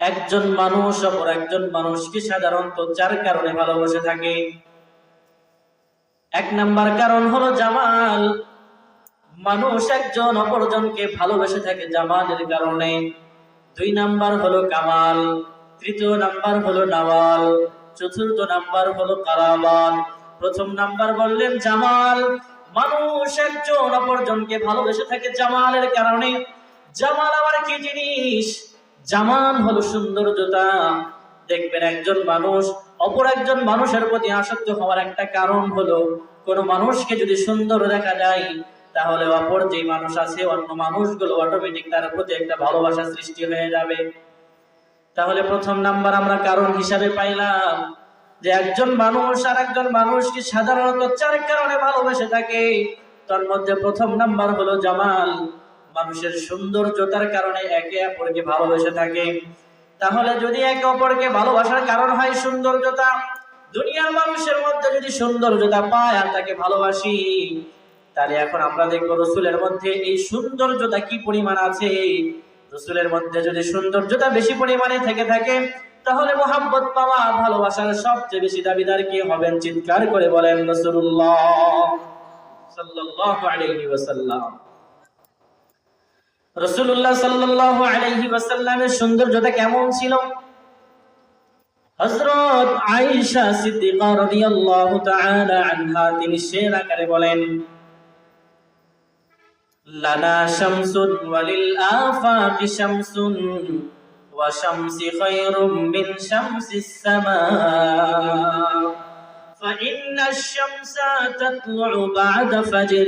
একজন মানুষ অপর একজন মানুষকে সাধারণত চার কারণে ভালোবাসে থাকে। এক নাম্বার কারণ হলো জামাল। মানুষ একজন অপরজনকে ভালোবেসে থাকে জামালের কারণে। দুই নাম্বার হলো কামাল। তৃতীয় নাম্বার হলো নাওয়াল। চতুর্থ নাম্বার হলো কারাবাল প্রথম নাম্বার বললেন জামাল। মানুষ একজন অপরজনকে ভালোবেসে থাকে জামালের কারণে। জামাল আবার কি জিনিস? জামাল হলো সৌন্দর্যতা। দেখবেন একজন মানুষ, অপর একজন মানুষের প্রতি আসক্ত হওয়ার একটা কারণ হলো, কোনো মানুষকে যদি সুন্দর দেখা যায়, তাহলে অপর যে মানুষ আছে, অন্য মানুষগুলো অটোমেটিক তার প্রতি একটা ভালোবাসা সৃষ্টি হয়ে যাবে। তাহলে প্রথম নাম্বার আমরা কারণ হিসাবে পাইলাম, যে একজন মানুষ আর একজন মানুষকে সাধারণত চার কারণে ভালোবেসে থাকে। তার মধ্যে প্রথম নাম্বার হলো জামাল। মানুষের সৌন্দর্যতার কারণে একে অপরকে ভালোবেসে থাকে। তাহলে যদি একে অপরকে ভালোবাসার কারণ হয় সৌন্দর্যতা, দুনিয়ার মানুষের মধ্যে যদি সৌন্দর্যতা পায় আর তাকে ভালোবাসি, তাহলে এখন আমরা দেখব রসুলের মধ্যে এই সৌন্দর্যতা কি পরিমাণ আছে। রসুলের মধ্যে যদি সৌন্দর্যতা বেশি পরিমাণে থেকে থাকে, তাহলে মোহাম্মত পাওয়া, ভালোবাসার সবচেয়ে বেশি দাবিদার কি হবেন চিৎকার করে বলেন রসুল্লাহ সাল্লাল্লাহু আলাইহি ওয়াসাল্লাম। রসুল্লাহ সাল্লাল্লাহু আলাইহি ওয়াসাল্লামের সৌন্দর্যতা কেমন ছিল হযরত আয়েশা সিদ্দিকা রাদিয়াল্লাহু তাআলা আনহা তিনি শের আকারে বলেন লানা শামসুন ওয়ালিল আফাকি শামসুন ওয়া শামসি খায়রুম মিন শামসিস সামা فإن الشمس تطلع بعد فجر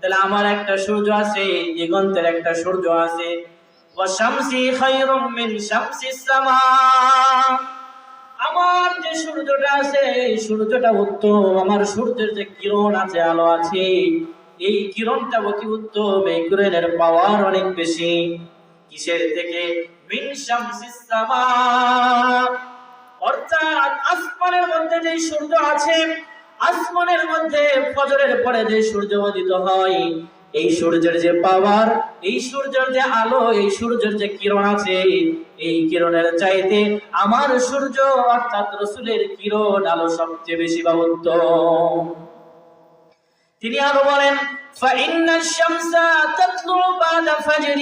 তাহলে আমার একটা সূর্য আছে, দিগন্তের একটা সূর্য আছে। আমার যে সূর্যটা আছে, এই সূর্যটা উত্তম। আমার সূর্যের যে কিরণ আছে, আলো আছে, এই কিরণটা অতি উত্তম, এই কিরণের পাওয়ার অনেক বেশি। কিসের থেকে? অর্থাৎ আসমানের মধ্যে যে সূর্য আছে আসমানের মধ্যে ফজরের পরে যে সূর্য উদিত হয় এই সূর্যের যে পাওয়ার এই সূর্যের যে আলো এই সূর্যের যে কিরণ আছে এই কিরণের চাইতে আমার সূর্য অর্থাৎ রসুলের কিরণ আলো সবচেয়ে বেশি বা উত্তম তিনি আরো বলেন فإن الشمس تطلع بعد فجر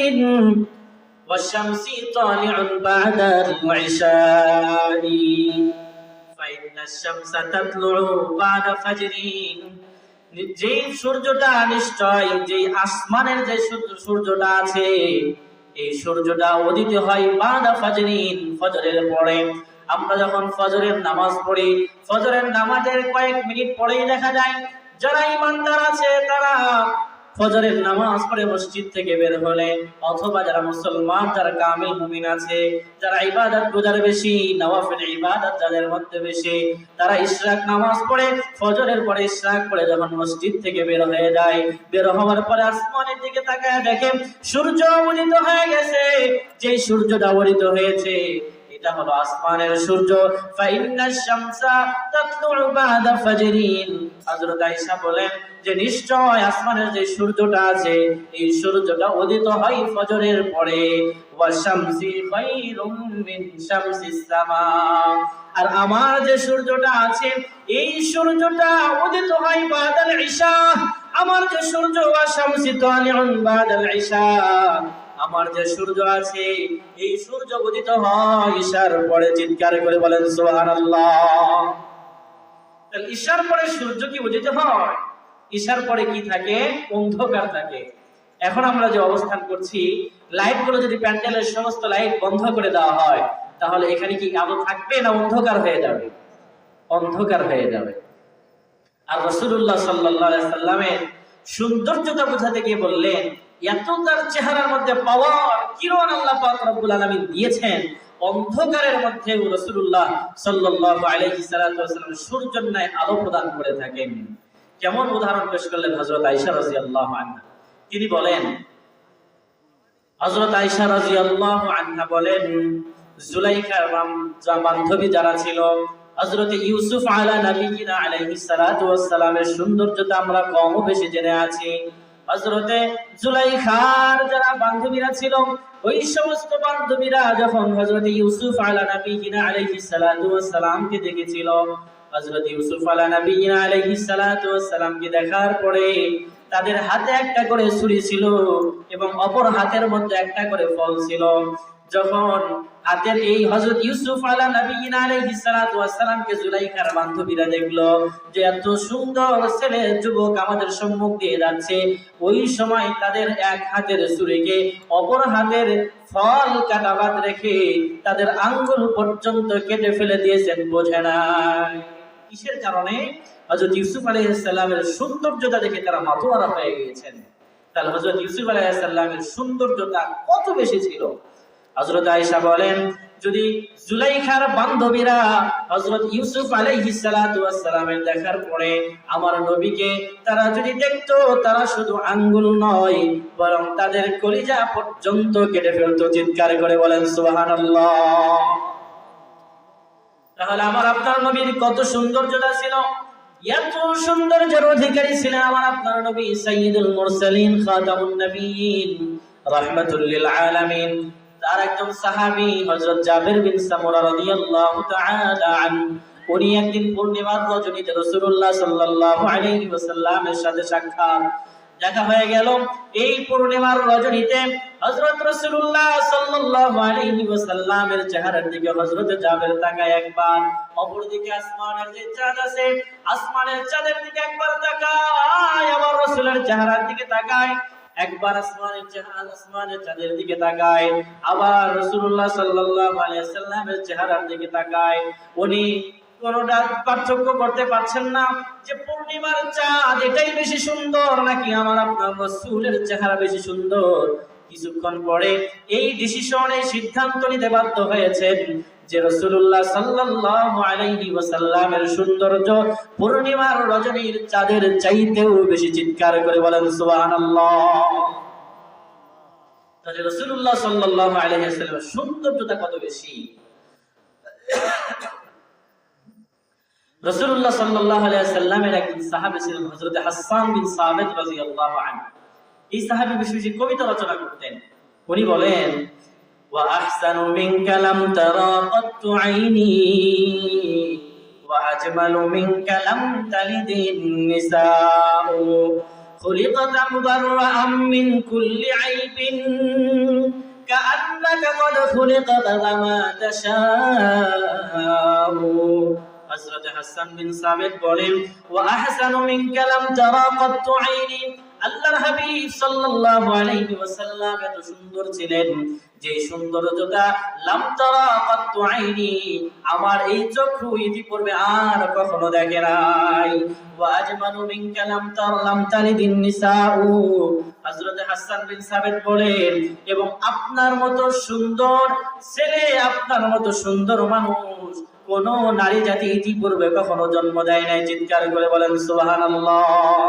والشمس طالع بعد العشاء الشمس تطلع بعد ফাজরিন যে সূর্যটা নিশ্চয় যে আসমানের যে সূর্যটা আছে, এই সূর্যটা উদিত হয় বাদা ফাজরিন ফজরের পরে। আমরা যখন ফজরের নামাজ পড়ি, ফজরের নামাজের কয়েক মিনিট পরেই দেখা যায়, যারা ইমানদার আছে তারা ফজরের নামাজ পড়ে মসজিদ থেকে বের হলে, অথবা যারা মুসলমান, যারা কামিল মুমিন আছে, যারা ইবাদত গুজার বেশি নওয়াফিল ইবাদত যাদের মধ্যে বেশি, তারা ইশরাক নামাজ পড়ে, ফজরের পরে ইশরাক পড়ে যখন মসজিদ থেকে বের হয়ে যায়, বের হওয়ার পরে আসমানের দিকে তাকায় দেখে সূর্য উদিত হয়ে গেছে। যে সূর্যটা উদিত হয়েছে এটা হলো আসমানের সূর্য। বলেন যে, নিশ্চয় আসমানের যে সূর্যটা আছে, এই সূর্যটা উদিত হয় ফজরের পরে। আর আমার যে সূর্যটা আছে, এই সূর্যটা উদিত হয় বাদাল ইশা আমার যে সূর্য, ওয়া শামসি তালিউন বাদাল ইশা আমার যে সূর্য আছে, এই সূর্য উদিত হয় ঈশার পরে। চিৎকার করে বলেন, সুবহানাল্লাহ। তাহলে ঈশার পরে সূর্য কি উদিত হয়? ঈশার পরে কি থাকে? অন্ধকার থাকে। এখন আমরা যে অবস্থান করছি লাইটগুলো যদি প্যান্ডেলের সমস্ত লাইট বন্ধ করে দেওয়া হয়, তাহলে এখানে কি আলো থাকবে না অন্ধকার হয়ে যাবে? অন্ধকার হয়ে যাবে। আর রসুল্লাহ সাল্লাহ সাল্লামের সৌন্দর্যতা বোঝাতে গিয়ে বললেন এত তার চেহারার মধ্যে পাওয়ার কিরণ আল্লাহ রব্বুল আলামিন দিয়েছেন, অন্ধকারের মধ্যে রাসূলুল্লাহ সাল্লাল্লাহু আলাইহি সাল্লাম সূর্যের ন্যায় আলো প্রদান করে থাকেন। কেমন উদাহরণ পেশ করলেন হযরত আয়েশা রাদিয়াল্লাহু আনহা। তিনি বলেন, হযরত আয়েশা রাদিয়াল্লাহু আনহা বলেন জুলাইখার বান্ধবী যারা ছিল, হযরত ইউসুফ আলা নবিয়িনা আলাইহিস সালাতু ওয়াস সালামের সৌন্দর্যতা আমরা কম বেশি জেনে আছি। হযরতে জুলাইখার যারা বান্ধবীরা ছিল, ওই সমস্ত বান্ধবীরা যখন হযরত ইউসুফ আলা নবিয়িনা আলাইহিস সালাতু দেখেছিল, হযরত ইউসুফ আলা আলাইহিস সালাতু দেখার পরে তাদের হাতে একটা করে ছুরি ছিল এবং অপর হাতের মধ্যে একটা করে ফল ছিল। যখন হাতের এই হযরত ইউসুফ আলা নবিয়িনা আলাইহিস সালাতু ওয়াস সালামকে জুলাইখার বান্ধবীরা দেখল যে এত সুন্দর ছেলে যুবক আমাদের সম্মুখ দিয়ে যাচ্ছে। ওই সময় তাদের এক হাতের সুরেকে অপর হাতের ফল কাটা বাদ রেখে তাদের আঙ্গুল পর্যন্ত কেটে ফেলে দিয়েছেন বোঝে না কিসের কারণে? হযরত ইউসুফ আলাইহিস সালামের সৌন্দর্যতা দেখে তারা মাতোয়ারা হয়ে গিয়েছেন। তাহলে হযরত ইউসুফ আলাইহিস সালামের সৌন্দর্যতা কত বেশি ছিল? হযরত আয়েশা বলেন, যদি জুলাইখার বান্ধবীরা হযরত ইউসুফ আলাইহিস সালাতু ওয়াস সালামের দেখার পরে আমার নবীকে তারা যদি দেখতো, তারা শুধু আঙ্গুল নয়, বরং তাদের কলিজা পর্যন্ত কেটে ফেলতো। চিৎকার করে বলেন, সুবহানাল্লাহ। তাহলে আমার আপনার নবীর কত সৌন্দর্যতা ছিল? এত সৌন্দর্যের অধিকারী ছিলেন আমার আপনার নবী সাইয়্যিদুল মুরসালিন খাতামুন নবিয়্যিন রাহমাতুল লিল আলামিন। তার একজন সাহাবী, হযরত জাবির বিন সামুরা রাদিয়াল্লাহু তাআলা আন, উনি একদিন পূর্ণিমার রজনীতে রাসূলুল্লাহ সাল্লাল্লাহু আলাইহি ওয়াসাল্লামের সাথে সাক্ষাৎ। দেখা হয়ে গেল, এই পূর্ণিমার রজনীতে হযরত রাসূলুল্লাহ সাল্লাল্লাহু আলাইহি ওয়াসাল্লামের চেহারার দিকে হযরত জাবের তাকায় একবার। অপর দিকে আসমানের যে চাঁদ আছে, আসমানের চাঁদের দিকে একবার তাকায়, আবার রাসূলের চেহারার দিকে তাকায়। একবার আসমানের চেহারা আসমানের চাঁদের দিকে তাকায়। আবার রাসূলুল্লাহ সাল্লাল্লাহু আলাইহি ওয়াসাল্লামের চেহারার দিকে তাকায়। উনি কোনটা পার্থক্য করতে পারছেন না যে পূর্ণিমার চাঁদ এটাই বেশি সুন্দর নাকি আমার আপনার রসুলের চেহারা বেশি সুন্দর? কিছুক্ষণ পরে এই ডিসিশন সিদ্ধান্ত নিতে বাধ্য হয়েছেন। যে রসুল্লাহ সাল্লাল্লাহু আলাইহি সৌন্দর্য পূর্ণিমার রজনীর চাঁদের চাইতেও বেশি চিৎকার করে বলেন আনহু। এই কবিতা রচনা করতেন, উনি বলেন ওয়া আহসানু মিনকা লাম তারা কাত্তু আইনি ওয়া আজমালু মিনকা লাম তালিদিন নিসাউ خلقت مبرأ من كل عيب كأنك قد خلقت كما تشاء হযরত হাসান বিন সাবিত বলেন ওয়া আহসানু মিনকা লাম তারা কাত্তু আইনি আল্লাহর হাবিব সাল্লাল্লাহু আলাইহি ওয়াসাল্লাম এত সুন্দর ছিলেন, যে তারা কাত্তু আইনি, আমার এই চক্ষু ইতিপূর্বে আর কখনো দেখে নাই। ওয়া আজমানু মিনকা লাম তার নিসাউ। হযরত হাসান বিন বলেন, এবং আপনার মতো সুন্দর ছেলে, আপনার মতো সুন্দর মানুষ, কোন নারী জাতি ইতিপূর্বে কখনো জন্ম দেয় নাই। চিৎকার করে বলেন, সুবহানাল্লাহ।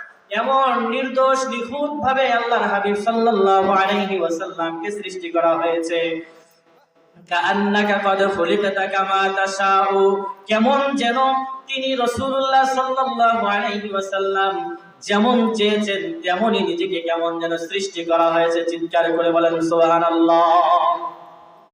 এমন নির্দোষ নিখুঁত ভাবে আল্লাহর হাবিব সাল্লাল্লাহু আলাইহি ওয়াসাল্লামকে সৃষ্টি করা হয়েছে। কাআন্নাকা কদ খুলিকাতা কামা তাশাউ, কেমন যেন তিনি রাসূলুল্লাহ সাল্লাল্লাহু আলাইহি ওয়াসাল্লাম যেমন চেয়েছেন, তেমনই নিজেকে কেমন যেন সৃষ্টি করা হয়েছে। চিৎকার করে বলেন, সুবহানাল্লাহ।